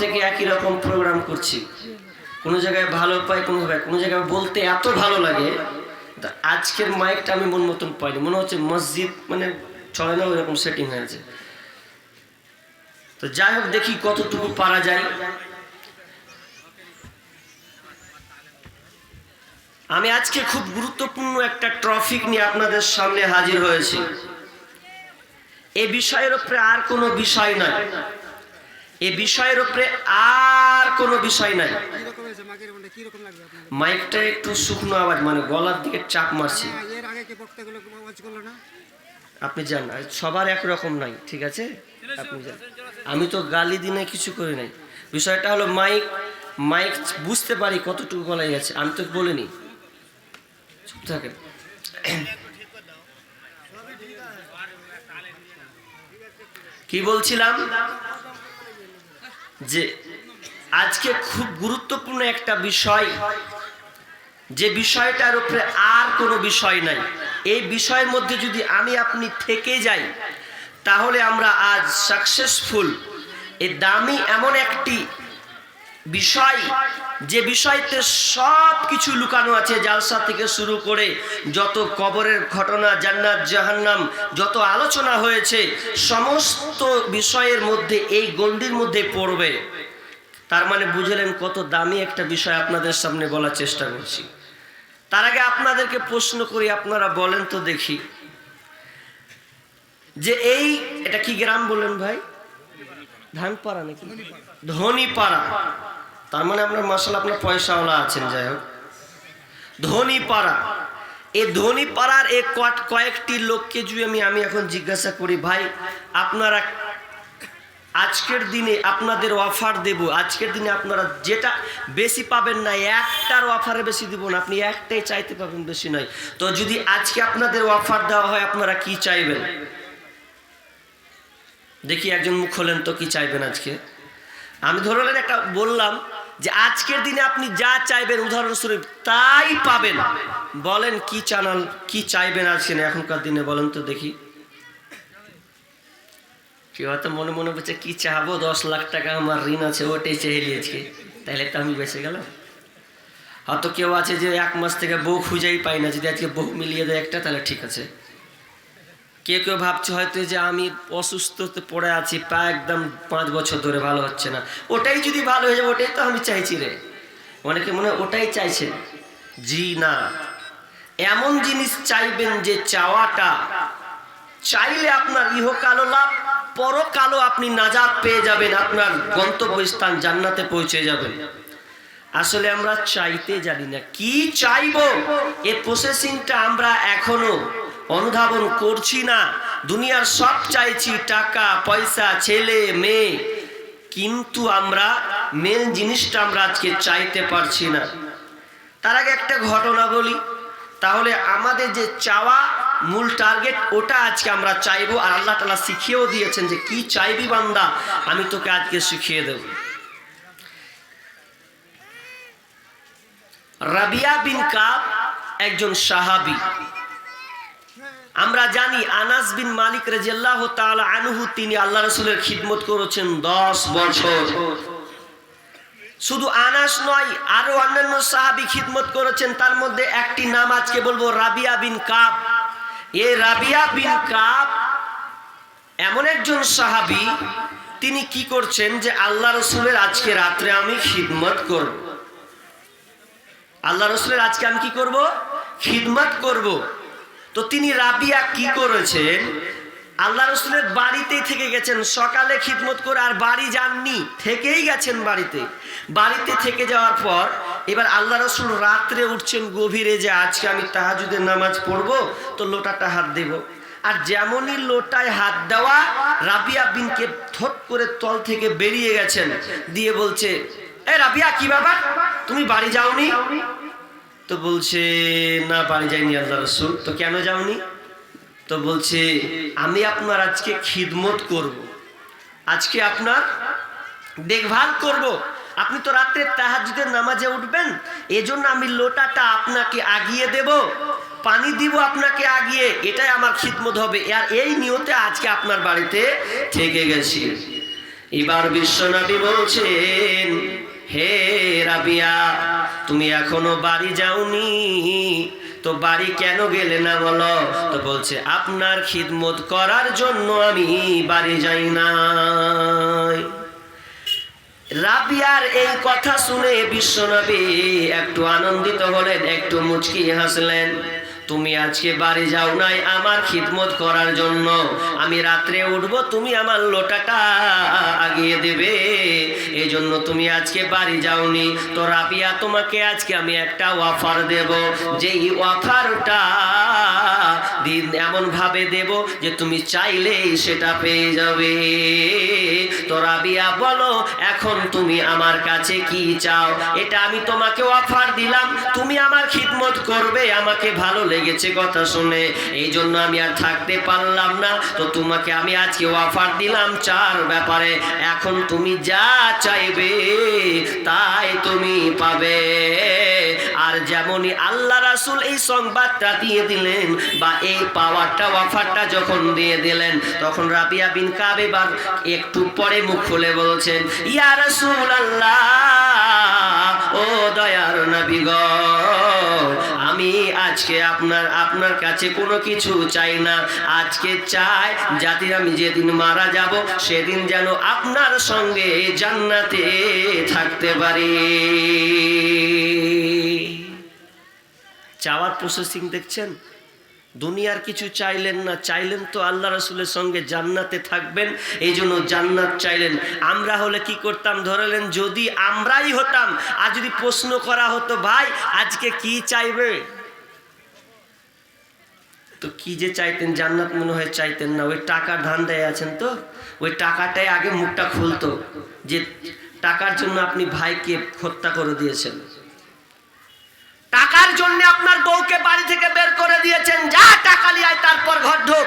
থেকে একই রকম প্রোগ্রাম করছি। কোনো জায়গায় ভালো পাই, কোনো জায়গায় কোনো জায়গায় বলতে এত ভালো লাগে, তা আজকের মাইকটা আমি মন মতন পাইনি। মনে হচ্ছে মসজিদ মানে চলে না ওইরকম সেটিং হয়েছে তো যাই হোক, দেখি কতটুকু পারা যায়। আমি আজকে খুব গুরুত্বপূর্ণ একটা ট্রফিক নিয়ে আপনাদের সামনে হাজির হয়েছি। এ বিষয়ের উপরে আর কোনো বিষয় নাই এই বিষয়ের উপরে আর কোনো বিষয় নাই। মাইকটা একটু শুকনো আওয়াজ মানে গলার দিকে চাপ মারছি। হ্যাঁ, আপনি যান সবার একরকম নাই ঠিক আছে? আপনি যান। আমি তো গালি দিনে কিছু করি নাই। বিষয়টা হলো মাইক মাইক বুঝতে পারি কতটুকু গলায় গেছে আমি তো বলিনি। চুপ থাকেন। কি বলছিলাম? যে আজকে খুব গুরুত্বপূর্ণ একটা বিষয়। যে বিষয়টার উপরে আর কোনো বিষয় নাই। এই বিষয়ের মধ্যে যদি আমি আপনি থেকে যাই, তাহলে আমরা আজ সাকসেসফুল এ দামি এমন একটি বিষয়, যে বিষয়তে সব কিছু লুকানো আছে জালসা থেকে শুরু করে যত কবরের ঘটনা, জান্নাত, জাহান্নাম, যত আলোচনা হয়েছে, সমস্ত বিষয়ের মধ্যে এই গণ্ডির মধ্যে পড়বে। তার মানে বুঝলেন কত দামি একটা বিষয় আপনাদের সামনে বলার চেষ্টা করছি। তার আগে আপনাদেরকে প্রশ্ন করি, আপনারা বলেন তো দেখি। যে এই, এটা কি গ্রাম বললেন ভাই? ধানপাড়া নাকি? ধনীপাড়া। তার মানে আপনার মাসাল আপনার পয়সাওয়ালা আছেন, যাই হোক। ধনীপাড়া। এই ধনীপাড়ার এই কট- কয়েকটি লোককে যদি আমি আমি এখন জিজ্ঞাসা করি, ভাই, আপনারা আজকের দিনে আপনাদের অফার দেব। আজকের দিনে আপনারা যেটা বেশি পাবেন না, একটার অফারে বেশি দিব না। আপনি একটাই চাইতে পাবেন, বেশি নয়। তো যদি আজকে আপনাদের অফার দেওয়া হয়, আপনারা কি চাইবেন? দেখি একজন মুখ খোলেন, তো কি চাইবেন আজকে? আমি ধরলেন একটা বললাম যে আজকের দিনে আপনি যা চাইবেন, উদাহরণস্বরূপ তাই পাবেন। বলেন, কি চানাল, কি চাইবেন আজকে এখনকার দিনে বলেন তো দেখি। কেউ হয়তো মনে মনে বলছে, কি চাহাবো দশ লাখ টাকা আমার ঋণ আছে, ওটাই চেয়ে নিয়েছি তাহলে তো আমি বেঁচে গেলাম। হয়তো কেউ আছে যে এক মাস থেকে বউ খুঁজেই পাই না, যদি আজকে বউ মিলিয়ে দেয় একটা, তাহলে ঠিক আছে। কেউ কেউ ভাবছে হয়তো যে আমি অসুস্থতে পড়ে আছি প্রায় একদম পাঁচ বছর ধরে ভালো হচ্ছে না। ওটাই যদি ভালো হয়ে যাবে ওটাই তো আমি চাইছি রে। অনেকে মনে ওটাই চাইছেন জি না। এমন জিনিস চাইবেন যে চাওয়াটা, চাইলে আপনার ইহকালও লাভ পরকালও আপনি নাজাদ পেয়ে যাবেন, আপনার গন্তব্যস্থান জান্নাতে পৌঁছে যাবেন। আসলে আমরা চাইতে জানি না। কি চাইব? এ প্রসেসিংটা আমরা এখনও অনুধাবন করছি না। দুনিয়ার সব চাইছি টাকা, পয়সা, ছেলে, মেয়ে। কিন্তু আমরা মেন জিনিসটা আমরা আজকে চাইতে পারছি না। তার আগে একটা ঘটনা বলি। তাহলে আমাদের যে চাওয়া, মূল টার্গেট ওটা আজকে আমরা চাইব। আর আল্লাহ তালা শিখিয়েও দিয়েছেন যে, কি চাইবি বান্দা? আমি তোকে আজকে শিখিয়ে দেব। রাবিয়া বিন কাব একজন সাহাবি। আমরা জানি আনাস বিন মালিক রাজিয়াল্লাহ তাআলা আনহু, তিনি আল্লাহ রসুলের খিদমত করেছেন দশ বছর। শুধু আনাস নয়, আরও অন্যান্য সাহাবি খিদমত করেছেন। তার মধ্যে একটি নাম আজকে বলব, রাবিয়া বিন কাব। এই রাবিয়া বিন কাব এমন একজন সাহাবি, তিনি কি করছেন যে আল্লাহ রসুলের আজকে রাত্রে আমি খিদমত করব। আল্লাহ রসুলের আজকে আমি কি করব? খিদমত করব। তো তিনি রাবিয়া কি করেছেন? আল্লাহ রসুলের বাড়িতেই থেকে গেছেন। সকালে খিদমত করে আর বাড়ি যাননি, থেকেই গেছেন বাড়িতে। বাড়িতে থেকে যাওয়ার পর এবার আল্লাহ রসুল রাত্রে উঠছেন গভীরে যে আজকে আমি তাহাজুদের নামাজ পড়ব, তো লোটাটা হাত দেব। আর যেমনই লোটায় হাত দেওয়া, রাবিয়া বিনকে থট করে তল থেকে বেরিয়ে গেছেন। দিয়ে বলছে, এ রাবিয়া, কি ব্যাপার? তুমি বাড়ি যাওনি? তো বলছে, না বাড়ি যাইনি আল্লাহ রসুল। তো কেন যাওনি? তো বলছে, আমি আপনার আজকে খিদমত করব। আজকে আপনার দেখভাল করব। আপনি তো রাত্রে তাহাজুদের নামাজে উঠবেন। এজন্য আমি লোটাটা আপনাকে আগিয়ে দেব। পানি দিব আপনাকে আগিয়ে। এটাই আমার খিদমত হবে। আর এই নিয়তে আজকে আপনার বাড়িতে থেকে গেছি। এবার বিশ্বনবী বলছেন, হে রাবিয়া তুমি এখনও বাড়ি যাওনি? তো বাড়ি কেন গেলে না বলো? তো বলছে, আপনার খিদমত করার জন্য আমি বাড়ি যাই না রাবিয়ার এই কথা শুনে বিশ্বনবী একটু আনন্দিত হলেন, একটু মুচকি হাসলেন। তুমি আজকে বাড়ি যাও নাই আমার খিদমত করার জন্য। আমি রাত্রে উঠব, তুমি আমার লোটাটা আগিয়ে দেবে। এই জন্য তুমি আজকে বাড়ি যাওনি। তো রাবিয়া, তোমাকে আজকে আমি একটা অফার দেব। যেই অফারটা দিন এমন ভাবে দেব যে তুমি চাইলেই সেটা পেয়ে যাবে। তো রাবিয়া, বলো, এখন তুমি আমার কাছে কি চাও? এটা আমি তোমাকে অফার দিলাম। তুমি আমার খিদমত করবে, আমাকে ভালো লেগেছে কথা শুনে। এই জন্য আমি আর থাকতে পারলাম না। তো তোমাকে আমি আজকে অফার দিলাম চার ব্যাপারে। এখন তুমি যা চাইবে, তাই তুমি পাবে। আর যেমনই আল্লাহ রাসুল এই সংবাদটা দিয়ে দিলেন বা এই পাওয়ারটা অফারটা যখন দিয়ে দিলেন, তখন রাবিয়া বিন কাবে বা একটু পরে মুখ খুলে বলছেন, ইয়া রাসূল আল্লাহ ও দয়ার নবী আমি আজকে আপনার আপনার কাছে কোনো কিছু চাই না। আজকে চাই যাতে আমি যেদিন মারা যাব, সেদিন যেন আপনার সঙ্গে জান্নাতে থাকতে পারি। চাওয়ার প্রসেসিং দেখছেন? দুনিয়ার কিছু চাইলেন না, চাইলেন তো আল্লাহ রসুলের সঙ্গে জান্নাতে থাকবেন এই জন্য জান্নাত চাইলেন। আমরা হলে কি করতাম, ধরলেন যদি আমরাই হতাম, আর যদি প্রশ্ন করা হতো, ভাই, আজকে কি চাইবে? তো কি যে চাইতেন, জান্নাত মনে হয় চাইতেন না। ওই টাকার ধান্দায় আছেন তো? ওই টাকাটাই আগে মুখটা খুলতো, যে টাকার জন্য আপনি ভাইকে হত্যা করে দিয়েছেন। টাকার জন্য আপনার বউকে বাড়ি থেকে বের করে দিয়েছেন। যা টাকা নিয়ে আয়, তারপর ঘর ঢোক।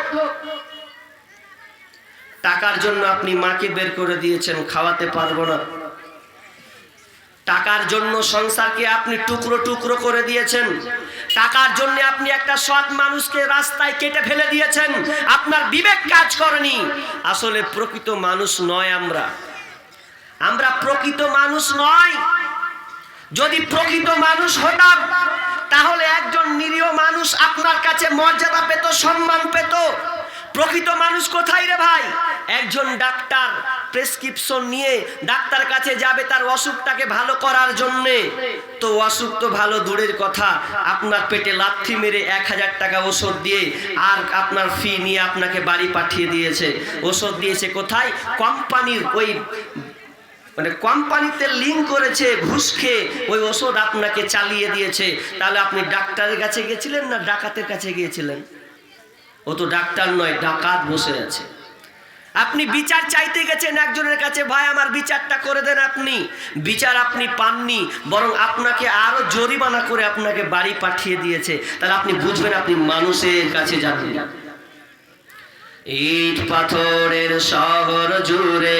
টাকার জন্য আপনি মাকে বের করে দিয়েছেন, খাওয়াতে পারব না। টাকার জন্য সংসারকে আপনি টুকরো টুকরো করে দিয়েছেন। টাকার জন্য আপনি একটা সৎ মানুষকে রাস্তায় কেটে ফেলে দিয়েছেন। আপনার বিবেক কাজ করেনি। আসলে প্রকৃত মানুষ নয় আমরা। আমরা প্রকৃত মানুষ নয়। যদি প্রকৃত মানুষ হতাম তাহলে একজন নিরীহ মানুষ আপনার কাছে মর্যাদা পেত, সম্মান পেত? প্রকৃত মানুষ কোথায় রে ভাই? একজন ডাক্তার প্রেসক্রিপশন নিয়ে ডাক্তার কাছে যাবে তার অসুখটাকে ভালো করার জন্যে। তো অসুখ তো ভালো দূরের কথা। আপনার পেটে লাথি মেরে এক হাজার টাকা ওষুধ দিয়ে আর আপনার ফি নিয়ে আপনাকে বাড়ি পাঠিয়ে দিয়েছে। ওষুধ দিয়েছে কোথায়? কোম্পানির ওই মানে কোম্পানিতে লিঙ্ক করেছে, ঘুষ খেয়ে, ওই ওষুধ আপনাকে চালিয়ে দিয়েছে। তাহলে আপনি ডাক্তারের কাছে গিয়েছিলেন না ডাকাতের কাছে গিয়েছিলেন? ও তো ডাক্তার নয়, ডাকাত বসে আছে। আপনি বিচার চাইতে গেছেন একজনের কাছে, ভাই, আমার বিচারটা করে দেন আপনি। বিচার আপনি পাননি, বরং আপনাকে আরও জরিমানা করে আপনাকে বাড়ি পাঠিয়ে দিয়েছে। তাহলে আপনি বুঝবেন আপনি মানুষের কাছে যাবেন। ইট পাথরের শহর জুড়ে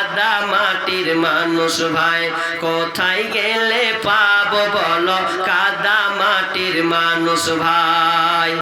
মাটির মানুষ ভাই কোথায় গেলে পাব বলো? কাদা মাটির মানুষ ভাই।